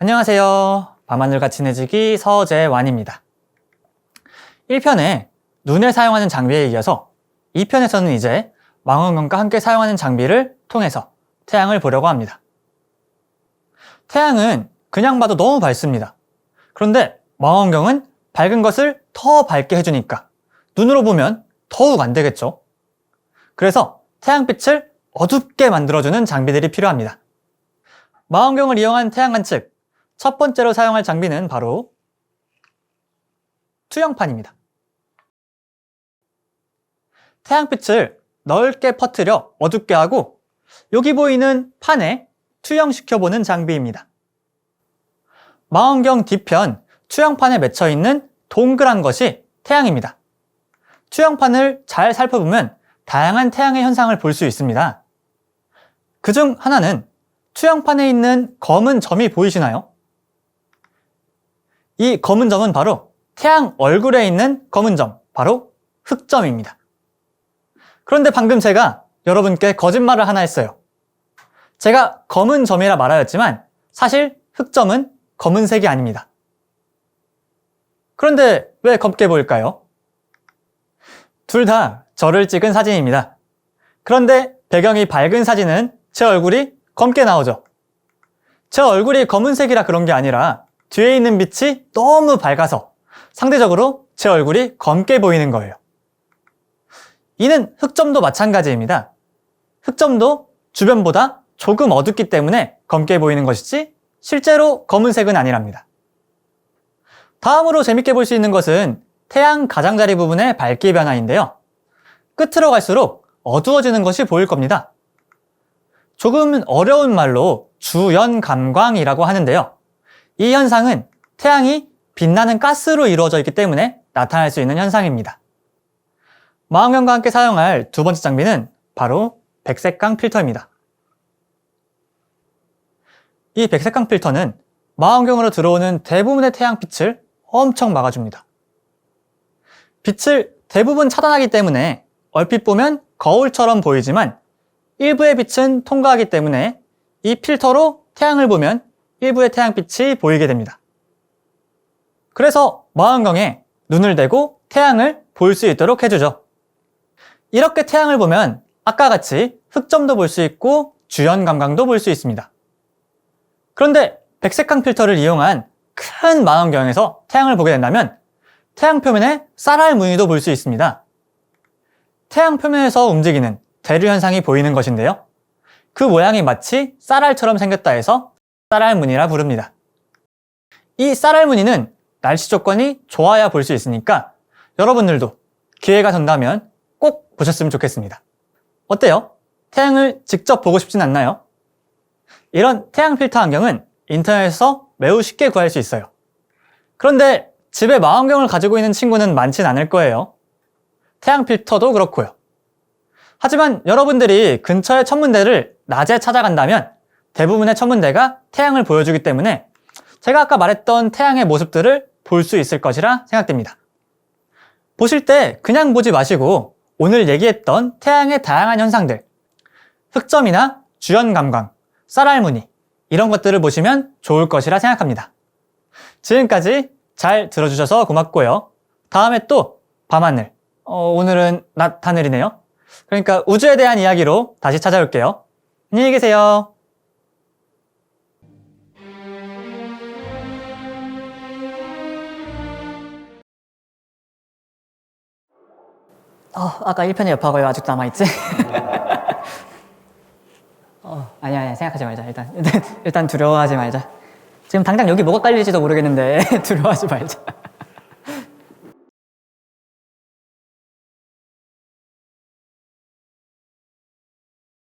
안녕하세요. 밤하늘과 친해지기 서재완입니다. 1편에 눈에 사용하는 장비에 이어서 2편에서는 이제 망원경과 함께 사용하는 장비를 통해서 태양을 보려고 합니다. 태양은 그냥 봐도 너무 밝습니다. 그런데 망원경은 밝은 것을 더 밝게 해주니까 눈으로 보면 더욱 안 되겠죠. 그래서 태양빛을 어둡게 만들어주는 장비들이 필요합니다. 망원경을 이용한 태양 관측, 첫 번째로 사용할 장비는 바로 투영판입니다. 태양빛을 넓게 퍼뜨려 어둡게 하고 여기 보이는 판에 투영시켜보는 장비입니다. 망원경 뒤편 투영판에 맺혀 있는 동그란 것이 태양입니다. 투영판을 잘 살펴보면 다양한 태양의 현상을 볼 수 있습니다. 그 중 하나는 투영판에 있는 검은 점이 보이시나요? 이 검은 점은 바로 태양 얼굴에 있는 검은 점, 바로 흑점입니다. 그런데 방금 제가 여러분께 거짓말을 하나 했어요. 제가 검은 점이라 말하였지만 사실 흑점은 검은색이 아닙니다. 그런데 왜 검게 보일까요? 둘 다 저를 찍은 사진입니다. 그런데 배경이 밝은 사진은 제 얼굴이 검게 나오죠. 제 얼굴이 검은색이라 그런 게 아니라 뒤에 있는 빛이 너무 밝아서 상대적으로 제 얼굴이 검게 보이는 거예요. 이는 흑점도 마찬가지입니다. 흑점도 주변보다 조금 어둡기 때문에 검게 보이는 것이지 실제로 검은색은 아니랍니다. 다음으로 재밌게 볼 수 있는 것은 태양 가장자리 부분의 밝기 변화인데요. 끝으로 갈수록 어두워지는 것이 보일 겁니다. 조금 어려운 말로 주연감광이라고 하는데요. 이 현상은 태양이 빛나는 가스로 이루어져 있기 때문에 나타날 수 있는 현상입니다. 망원경과 함께 사용할 두 번째 장비는 바로 백색광 필터입니다. 이 백색광 필터는 망원경으로 들어오는 대부분의 태양빛을 엄청 막아줍니다. 빛을 대부분 차단하기 때문에 얼핏 보면 거울처럼 보이지만 일부의 빛은 통과하기 때문에 이 필터로 태양을 보면 일부의 태양빛이 보이게 됩니다. 그래서 망원경에 눈을 대고 태양을 볼 수 있도록 해주죠. 이렇게 태양을 보면 아까 같이 흑점도 볼 수 있고 주연 감광도 볼 수 있습니다. 그런데 백색광 필터를 이용한 큰 망원경에서 태양을 보게 된다면 태양 표면에 쌀알 무늬도 볼 수 있습니다. 태양 표면에서 움직이는 대류 현상이 보이는 것인데요. 그 모양이 마치 쌀알처럼 생겼다 해서 쌀알 무늬라 부릅니다. 이 쌀알 무늬는 날씨 조건이 좋아야 볼 수 있으니까 여러분들도 기회가 된다면 꼭 보셨으면 좋겠습니다. 어때요? 태양을 직접 보고 싶진 않나요? 이런 태양 필터 안경은 인터넷에서 매우 쉽게 구할 수 있어요. 그런데 집에 망원경을 가지고 있는 친구는 많진 않을 거예요. 태양 필터도 그렇고요. 하지만 여러분들이 근처의 천문대를 낮에 찾아간다면 대부분의 천문대가 태양을 보여주기 때문에 제가 아까 말했던 태양의 모습들을 볼 수 있을 것이라 생각됩니다. 보실 때 그냥 보지 마시고 오늘 얘기했던 태양의 다양한 현상들, 흑점이나 주연 감광, 쌀알무늬 이런 것들을 보시면 좋을 것이라 생각합니다. 지금까지 잘 들어주셔서 고맙고요. 다음에 또 밤하늘, 어, 오늘은 낮 하늘이네요. 그러니까 우주에 대한 이야기로 다시 찾아올게요. 안녕히 계세요. 어, 아까 1편의 여파가 왜 아직도 남아있지? 어, 아니야, 아니야, 생각하지 말자. 일단, 일단, 일단 두려워하지 말자. 지금 당장 여기 뭐가 깔릴지도 모르겠는데, 두려워하지 말자.